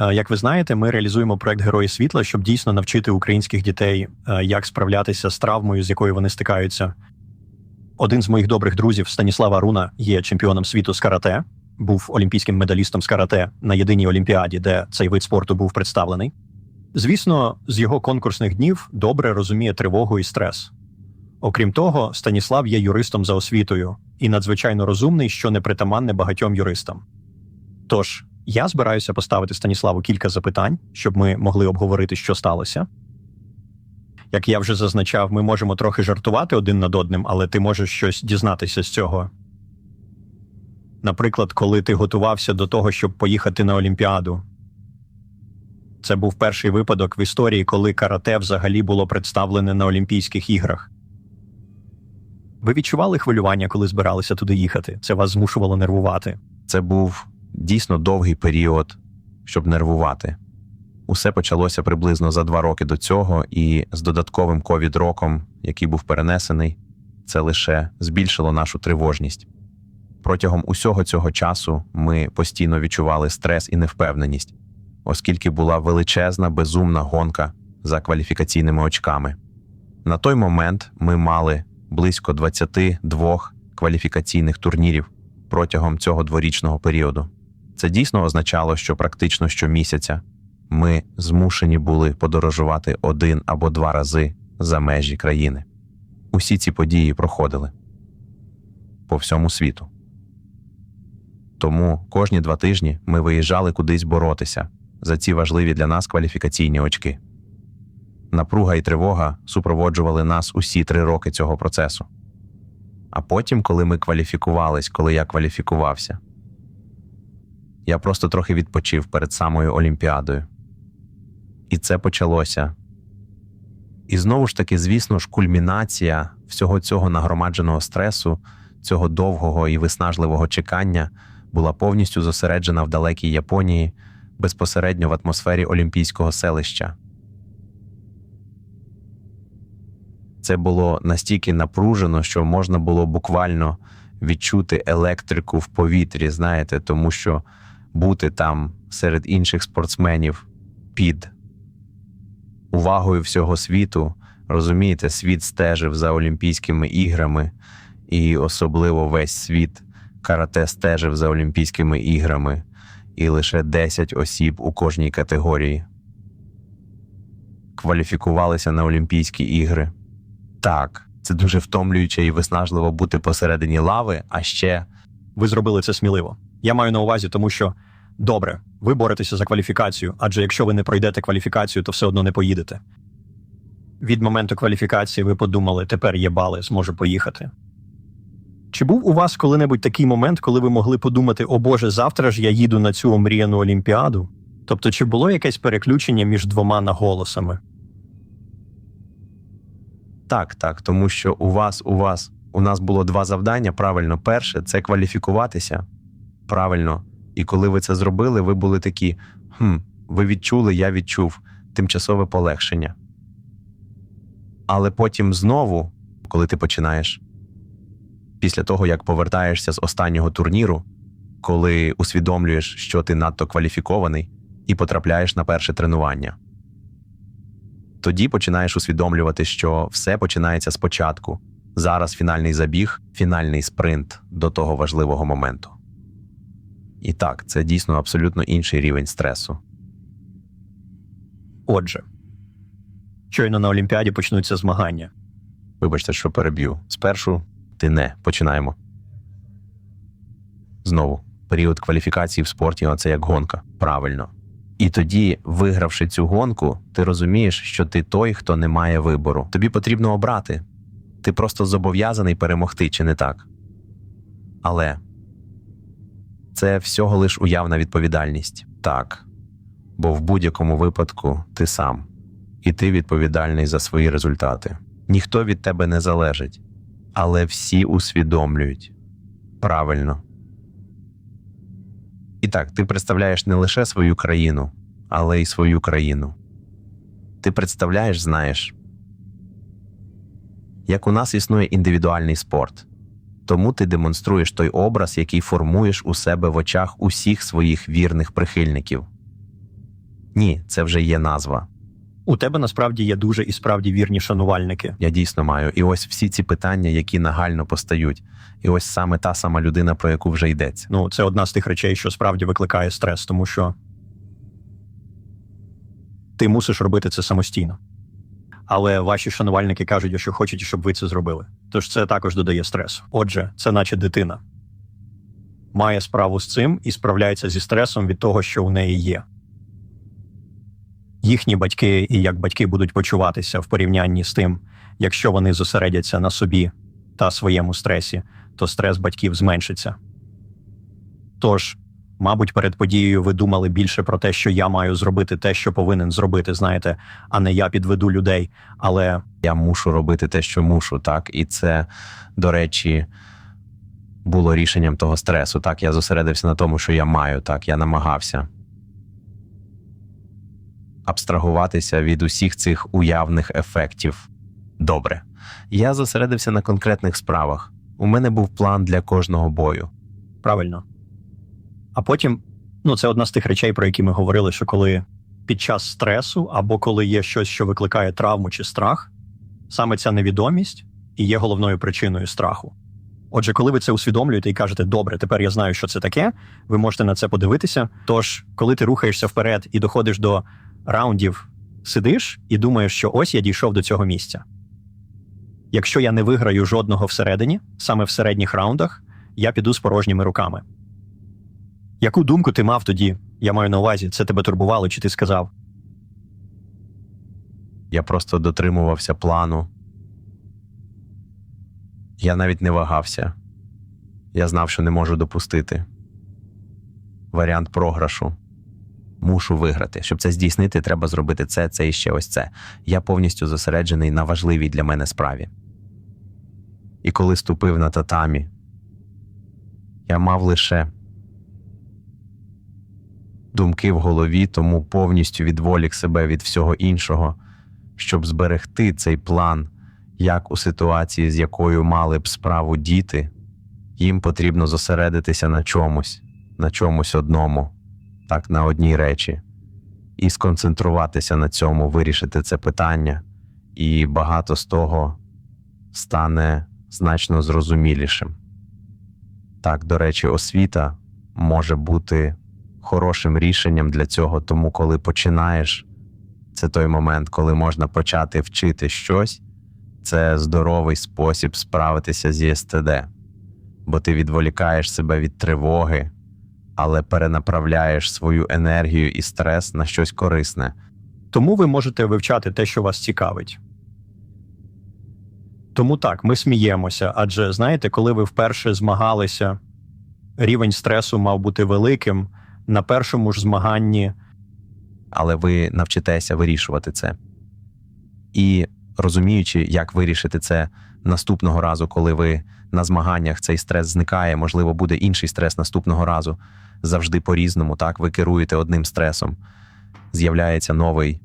Е, Як ви знаєте, ми реалізуємо проект Герої світла, щоб дійсно навчити українських дітей, е, як справлятися з травмою, з якою вони стикаються. Один з моїх добрих друзів, Станіслав Аруна, є чемпіоном світу з карате, був олімпійським медалістом з карате на єдиній олімпіаді, де цей вид спорту був представлений. Звісно, з його конкурсних днів добре розуміє тривогу і стрес. Окрім того, Станіслав є юристом за освітою і надзвичайно розумний, що непритаманне багатьом юристам. Тож, я збираюся поставити Станіславу кілька запитань, щоб ми могли обговорити, що сталося. Як я вже зазначав, ми можемо трохи жартувати один над одним, але ти можеш щось дізнатися з цього. Наприклад, коли ти готувався до того, щоб поїхати на Олімпіаду. Це був перший випадок в історії, коли карате взагалі було представлене на Олімпійських іграх. Ви відчували хвилювання, коли збиралися туди їхати? Це вас змушувало нервувати. Це був дійсно довгий період, щоб нервувати. Усе почалося приблизно за два роки до цього, і з додатковим ковід-роком, який був перенесений, це лише збільшило нашу тривожність. Протягом усього цього часу ми постійно відчували стрес і невпевненість, оскільки була величезна безумна гонка за кваліфікаційними очками. На той момент ми мали близько 22 кваліфікаційних турнірів протягом цього дворічного періоду. Це дійсно означало, що практично щомісяця ми змушені були подорожувати один або два рази за межі країни. Усі ці події проходили по всьому світу. Тому кожні два тижні ми виїжджали кудись боротися за ці важливі для нас кваліфікаційні очки. Напруга і тривога супроводжували нас усі три роки цього процесу. А потім, коли ми кваліфікувались, коли я кваліфікувався, я просто трохи відпочив перед самою Олімпіадою. І це почалося. І знову ж таки, звісно ж, кульмінація всього цього нагромадженого стресу, цього довгого і виснажливого чекання була повністю зосереджена в далекій Японії, безпосередньо в атмосфері Олімпійського селища. Це було настільки напружено, що можна було буквально відчути електрику в повітрі, знаєте, тому що бути там серед інших спортсменів під увагою всього світу, розумієте, світ стежив за Олімпійськими іграми, і особливо весь світ карате стежив за Олімпійськими іграми, і лише 10 осіб у кожній категорії кваліфікувалися на Олімпійські ігри. Так, це дуже втомлююче і виснажливо бути посередині лави, а ще Ви зробили це сміливо. Я маю на увазі, тому що добре, ви боретеся за кваліфікацію, адже якщо ви не пройдете кваліфікацію, то все одно не поїдете. Від моменту кваліфікації ви подумали, тепер є бали, зможу поїхати. Чи був у вас коли-небудь такий момент, коли ви могли подумати, о Боже, завтра ж я їду на цю омріяну олімпіаду? Тобто, чи було якесь переключення між двома наголосами? Так, так, тому що у вас, у вас, у нас було два завдання. Правильно, перше це кваліфікуватися. Правильно. І коли ви це зробили, ви були такі: хм, ви відчули, я відчув тимчасове полегшення. Але потім знову, коли ти починаєш, після того, як повертаєшся з останнього турніру, коли усвідомлюєш, що ти надто кваліфікований, і потрапляєш на перше тренування тоді починаєш усвідомлювати, що все починається спочатку. Зараз фінальний забіг, фінальний спринт до того важливого моменту. І так, це дійсно абсолютно інший рівень стресу. Отже, щойно на Олімпіаді почнуться змагання. Вибачте, що переб'ю. Спершу ти не починаємо. Знову період кваліфікації в спорті це як гонка. Правильно. І тоді, вигравши цю гонку, ти розумієш, що ти той, хто не має вибору. Тобі потрібно обрати. Ти просто зобов'язаний перемогти, чи не так? Але це всього лиш уявна відповідальність. Так. Бо в будь-якому випадку ти сам, і ти відповідальний за свої результати. Ніхто від тебе не залежить, але всі усвідомлюють правильно. І так, ти представляєш не лише свою країну, але й свою країну. Ти представляєш, знаєш, як у нас існує індивідуальний спорт, тому ти демонструєш той образ, який формуєш у себе в очах усіх своїх вірних прихильників. Ні, це вже є назва. У тебе насправді є дуже і справді вірні шанувальники. Я дійсно маю. І ось всі ці питання, які нагально постають. І ось саме та сама людина, про яку вже йдеться. Ну, це одна з тих речей, що справді викликає стрес, тому що ти мусиш робити це самостійно. Але ваші шанувальники кажуть, що хочуть, щоб ви це зробили. Тож це також додає стресу. Отже, це наче дитина має справу з цим і справляється зі стресом від того, що у неї є. Їхні батьки і як батьки будуть почуватися в порівнянні з тим, якщо вони зосередяться на собі та своєму стресі, то стрес батьків зменшиться. Тож, мабуть, перед подією ви думали більше про те, що я маю зробити те, що повинен зробити, знаєте, а не я підведу людей. Але Я мушу робити те, що мушу, так. І це, до речі, було рішенням того стресу. Так, я зосередився на тому, що я маю, так, я намагався абстрагуватися від усіх цих уявних ефектів. Добре. Я зосередився на конкретних справах. У мене був план для кожного бою. правильно. А потім, ну, це одна з тих речей, про які ми говорили, що коли під час стресу або коли є щось, що викликає травму чи страх, саме ця невідомість і є головною причиною страху. Отже, коли ви це усвідомлюєте і кажете, добре, тепер я знаю, що це таке, ви можете на це подивитися. Тож, коли ти рухаєшся вперед і доходиш до раундів, сидиш і думаєш, що ось я дійшов до цього місця. Якщо я не виграю жодного всередині, саме в середніх раундах, я піду з порожніми руками. Яку думку ти мав тоді? Я маю на увазі, це тебе турбувало, чи ти сказав? Я просто дотримувався плану. Я навіть не вагався. Я знав, що не можу допустити. Варіант програшу. Мушу виграти. Щоб це здійснити, треба зробити це, це і ще ось це. Я повністю зосереджений на важливій для мене справі. І коли ступив на татамі, я мав лише думки в голові, тому повністю відволік себе від всього іншого, щоб зберегти цей план, як у ситуації, з якою мали б справу діти, їм потрібно зосередитися на чомусь, на чомусь одному, так на одній речі, і сконцентруватися на цьому, вирішити це питання, і багато з того стане значно зрозумілішим. Так, до речі, освіта може бути хорошим рішенням для цього, тому коли починаєш, це той момент, коли можна почати вчити щось, це здоровий спосіб справитися зі СТД, бо ти відволікаєш себе від тривоги, але перенаправляєш свою енергію і стрес на щось корисне. Тому ви можете вивчати те, що вас цікавить. Тому так, ми сміємося, адже знаєте, коли ви вперше змагалися, рівень стресу мав бути великим. На першому ж змаганні але ви навчитеся вирішувати це. І розуміючи, як вирішити це наступного разу, коли ви на змаганнях цей стрес зникає, можливо, буде інший стрес наступного разу, завжди по-різному, так, ви керуєте одним стресом. З'являється новий,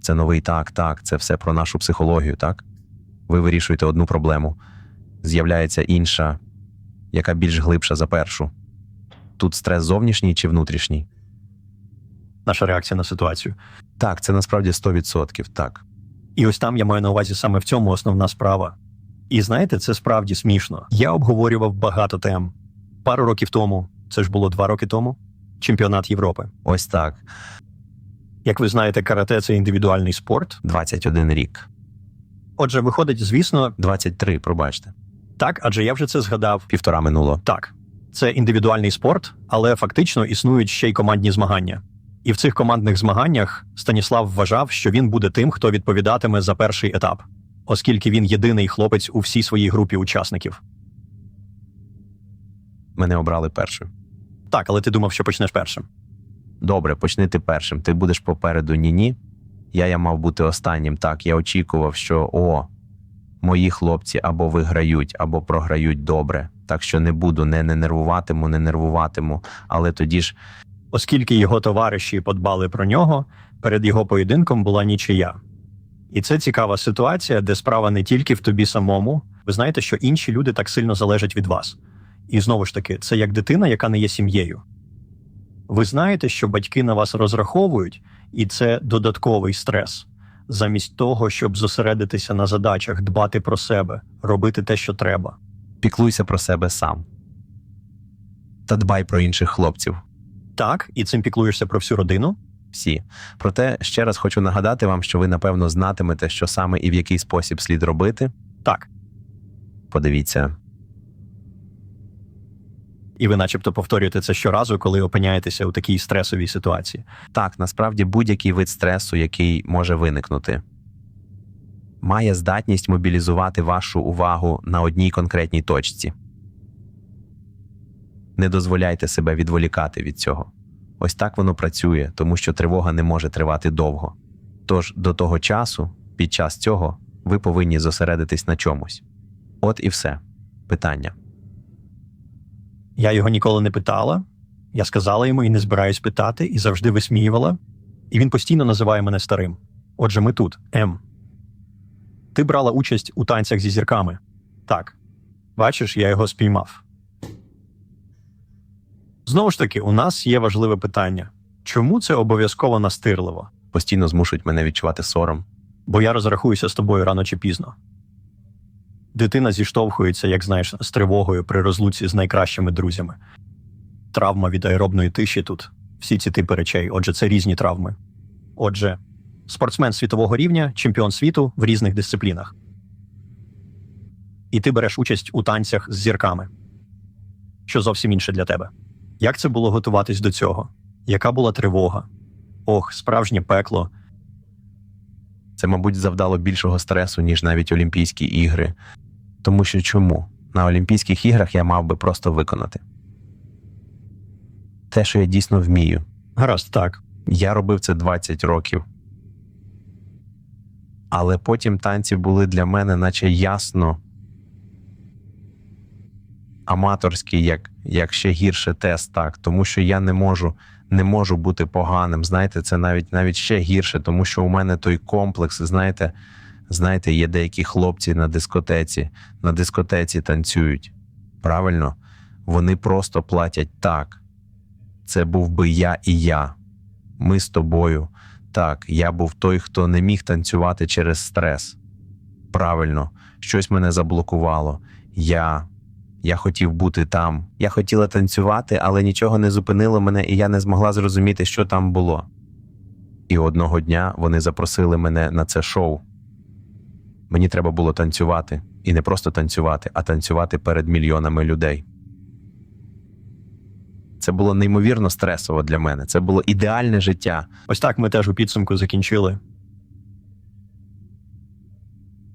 це новий так, так, це все про нашу психологію, так? Ви вирішуєте одну проблему, з'являється інша, яка більш глибша за першу. Тут стрес зовнішній чи внутрішній? наша реакція на ситуацію. Так, це насправді 100%, так. І ось там я маю на увазі саме в цьому основна справа. І знаєте, це справді смішно. Я обговорював багато тем. Пару років тому, це ж було два роки тому, чемпіонат Європи. Ось так. Як ви знаєте, карате це індивідуальний спорт. 21 рік. Отже, виходить, звісно, 23, пробачте. так, адже я вже це згадав. Півтора минуло. Так, це індивідуальний спорт, але фактично існують ще й командні змагання. І в цих командних змаганнях Станіслав вважав, що він буде тим, хто відповідатиме за перший етап, оскільки він єдиний хлопець у всій своїй групі учасників. Мене обрали першим. Так, але ти думав, що почнеш першим. Добре, почни ти першим. Ти будеш попереду ні-ні. Я, я мав бути останнім. Так, я очікував, що о, мої хлопці або виграють, або програють добре. Так що не буду, не, не нервуватиму, не нервуватиму. Але тоді ж Оскільки його товариші подбали про нього, перед його поєдинком була нічия. І це цікава ситуація, де справа не тільки в тобі самому. Ви знаєте, що інші люди так сильно залежать від вас. І знову ж таки, це як дитина, яка не є сім'єю. Ви знаєте, що батьки на вас розраховують, І це додатковий стрес. Замість того, щоб зосередитися на задачах, дбати про себе, робити те, що треба. Піклуйся про себе сам. Та дбай про інших хлопців. Так, і цим піклуєшся про всю родину. Всі. Проте ще раз хочу нагадати вам, що ви напевно знатимете, що саме і в який спосіб слід робити. Так, Подивіться, і ви, начебто, повторюєте це щоразу, коли опиняєтеся у такій стресовій ситуації. Так, насправді будь-який вид стресу, який може виникнути, має здатність мобілізувати вашу увагу на одній конкретній точці. Не дозволяйте себе відволікати від цього. Ось так воно працює, тому що тривога не може тривати довго. Тож до того часу, під час цього, ви повинні зосередитись на чомусь. От і все. Питання. Я його ніколи не питала. Я сказала йому і не збираюсь питати, і завжди висміювала. І він постійно називає мене старим. Отже, ми тут, М. Ти брала участь у танцях зі зірками. Так. Бачиш, я його спіймав. Знову ж таки, у нас є важливе питання: чому це обов'язково настирливо? Постійно змушують мене відчувати сором. Бо я розрахуюся з тобою рано чи пізно. Дитина зіштовхується, як знаєш, з тривогою при розлуці з найкращими друзями. Травма від аеробної тиші тут. Всі ці типи речей. Отже, це різні травми. Отже, спортсмен світового рівня, чемпіон світу в різних дисциплінах. І ти береш участь у танцях з зірками, що зовсім інше для тебе. Як це було готуватись до цього? Яка була тривога? Ох, справжнє пекло. Це, мабуть, завдало більшого стресу, ніж навіть Олімпійські ігри. Тому що чому? На Олімпійських іграх я мав би просто виконати те, що я дійсно вмію. Гаразд, так. Я робив це 20 років. Але потім танці були для мене, наче ясно аматорський, як, як ще гірше тест, так, тому що я не можу, не можу бути поганим. Знаєте, це навіть навіть ще гірше, тому що у мене той комплекс, знаєте, знаєте, є деякі хлопці на дискотеці, на дискотеці танцюють. Правильно? Вони просто платять так. Це був би я і я. Ми з тобою. Так, я був той, хто не міг танцювати через стрес. Правильно, щось мене заблокувало. Я. Я хотів бути там. Я хотіла танцювати, але нічого не зупинило мене, і я не змогла зрозуміти, що там було. І одного дня вони запросили мене на це шоу. Мені треба було танцювати, і не просто танцювати, а танцювати перед мільйонами людей. Це було неймовірно стресово для мене. Це було ідеальне життя. Ось так ми теж у підсумку закінчили.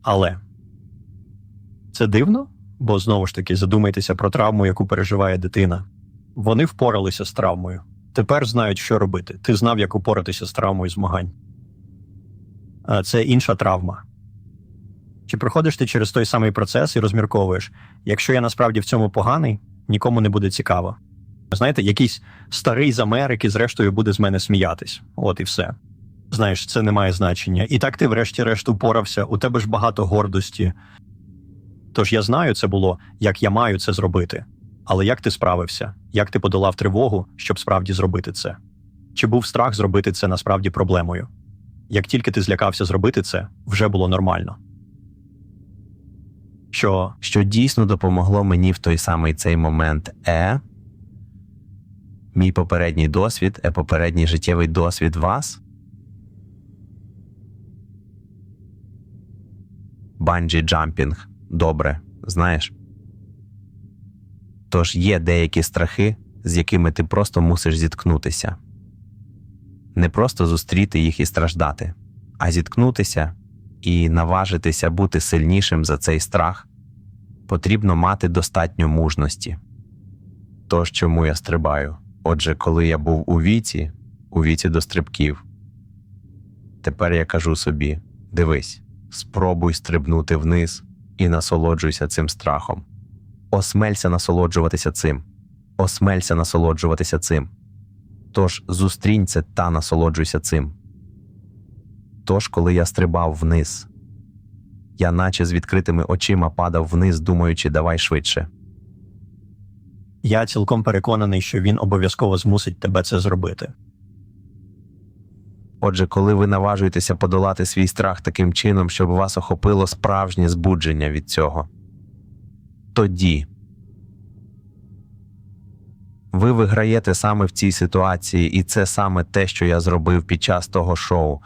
Але це дивно, бо знову ж таки задумайтеся про травму, яку переживає дитина. Вони впоралися з травмою. Тепер знають, що робити. Ти знав, як упоратися з травмою змагань. А Це інша травма. Чи проходиш ти через той самий процес і розмірковуєш, якщо я насправді в цьому поганий, нікому не буде цікаво. Знаєте, якийсь старий з Америки, зрештою, буде з мене сміятись. От і все. Знаєш, це не має значення. І так ти, врешті-решт, упорався, у тебе ж багато гордості. Тож я знаю, це було, як я маю це зробити. Але як ти справився? Як ти подолав тривогу, щоб справді зробити це? Чи був страх зробити це насправді проблемою? Як тільки ти злякався зробити це, вже було нормально. Що що дійсно допомогло мені в той самий цей момент е. Мій попередній досвід, е попередній життєвий досвід вас. Банджі джампінг. Добре, знаєш. Тож є деякі страхи, з якими ти просто мусиш зіткнутися. Не просто зустріти їх і страждати, а зіткнутися і наважитися бути сильнішим за цей страх потрібно мати достатньо мужності. Тож чому я стрибаю? Отже, коли я був у віці, у віці до стрибків, тепер я кажу собі: дивись, спробуй стрибнути вниз і насолоджуйся цим страхом. Осмелься насолоджуватися цим, осмелься насолоджуватися цим. Тож зустрінь це та насолоджуйся цим. Тож, коли я стрибав вниз, я наче з відкритими очима падав вниз, думаючи, давай швидше. Я цілком переконаний, що він обов'язково змусить тебе це зробити. Отже, коли ви наважуєтеся подолати свій страх таким чином, щоб вас охопило справжнє збудження від цього, тоді ви виграєте саме в цій ситуації, і це саме те, що я зробив під час того шоу.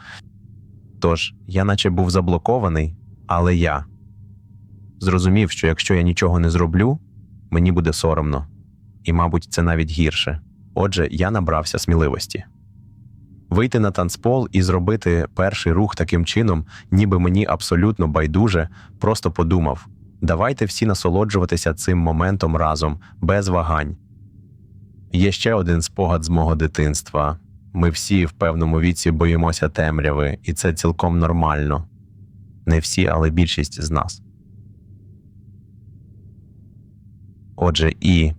Тож, я наче був заблокований, але я зрозумів, що якщо я нічого не зроблю, мені буде соромно. І, мабуть, це навіть гірше. Отже, я набрався сміливості. Вийти на танцпол і зробити перший рух таким чином, ніби мені абсолютно байдуже, просто подумав: давайте всі насолоджуватися цим моментом разом, без вагань. Є ще один спогад з мого дитинства. Ми всі в певному віці боїмося темряви, і це цілком нормально. Не всі, але більшість з нас. Отже, і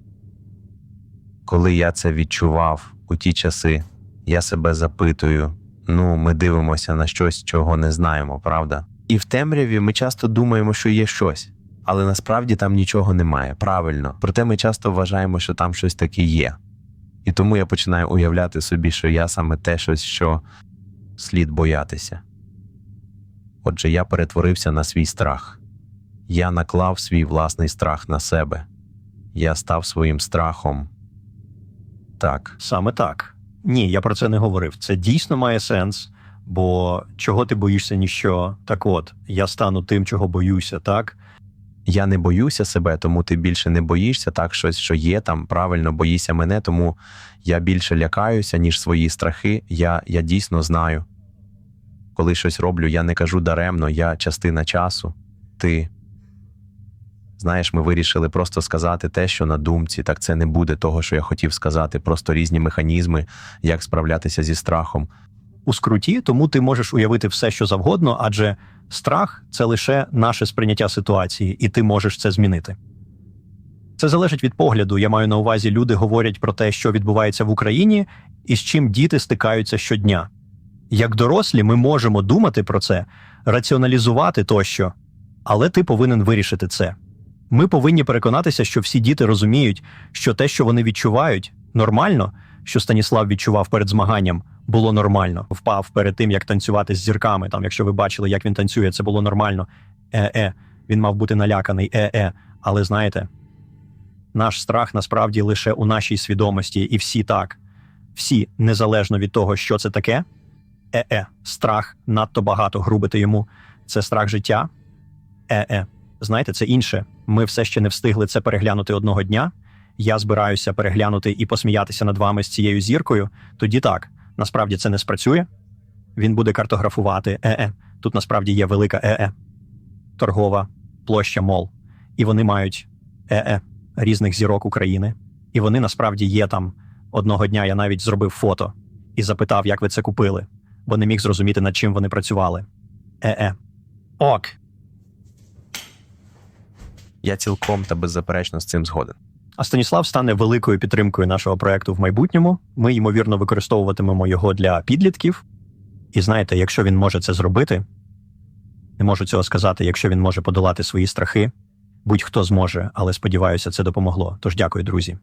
коли я це відчував у ті часи, я себе запитую: ну, ми дивимося на щось, чого не знаємо, правда? І в темряві ми часто думаємо, що є щось, але насправді там нічого немає. Правильно. Проте ми часто вважаємо, що там щось таке є. І тому я починаю уявляти собі, що я саме те щось, що слід боятися. Отже, я перетворився на свій страх. Я наклав свій власний страх на себе. Я став своїм страхом. Так, Саме так. Ні, я про це не говорив. Це дійсно має сенс, бо чого ти боїшся ніщо? Так от, я стану тим, чого боюся, так? я не боюся себе, тому ти більше не боїшся так, щось, що є там, правильно боїся мене, тому я більше лякаюся, ніж свої страхи. Я, я дійсно знаю. Коли щось роблю, я не кажу даремно, я частина часу. Ти. Знаєш, ми вирішили просто сказати те, що на думці, так це не буде того, що я хотів сказати, просто різні механізми, як справлятися зі страхом. У скруті, тому ти можеш уявити все, що завгодно, адже страх це лише наше сприйняття ситуації, і ти можеш це змінити. Це залежить від погляду. Я маю на увазі, люди говорять про те, що відбувається в Україні, і з чим діти стикаються щодня. Як дорослі, ми можемо думати про це, раціоналізувати тощо, але ти повинен вирішити це. Ми повинні переконатися, що всі діти розуміють, що те, що вони відчувають, нормально, що Станіслав відчував перед змаганням, було нормально. Впав перед тим, як танцювати з зірками. Там, якщо ви бачили, як він танцює, це було нормально. Е-е, він мав бути наляканий, е-е. Але знаєте, наш страх насправді лише у нашій свідомості, і всі так. Всі, незалежно від того, що це таке. Е-е, страх надто багато грубити йому. Це страх життя. Е-е. Знаєте, це інше. Ми все ще не встигли це переглянути одного дня. Я збираюся переглянути і посміятися над вами з цією зіркою. Тоді так, насправді це не спрацює. Він буде картографувати е-е. Тут насправді є велика е-е. Торгова площа мол. І вони мають е-е різних зірок України. І вони насправді є там. Одного дня я навіть зробив фото і запитав, як ви це купили, бо не міг зрозуміти, над чим вони працювали. Е-е. Ок. Я цілком та беззаперечно з цим згоден. А Станіслав стане великою підтримкою нашого проекту в майбутньому. Ми, ймовірно, використовуватимемо його для підлітків. І знаєте, якщо він може це зробити, не можу цього сказати, якщо він може подолати свої страхи, будь-хто зможе, але сподіваюся, це допомогло. Тож дякую, друзі.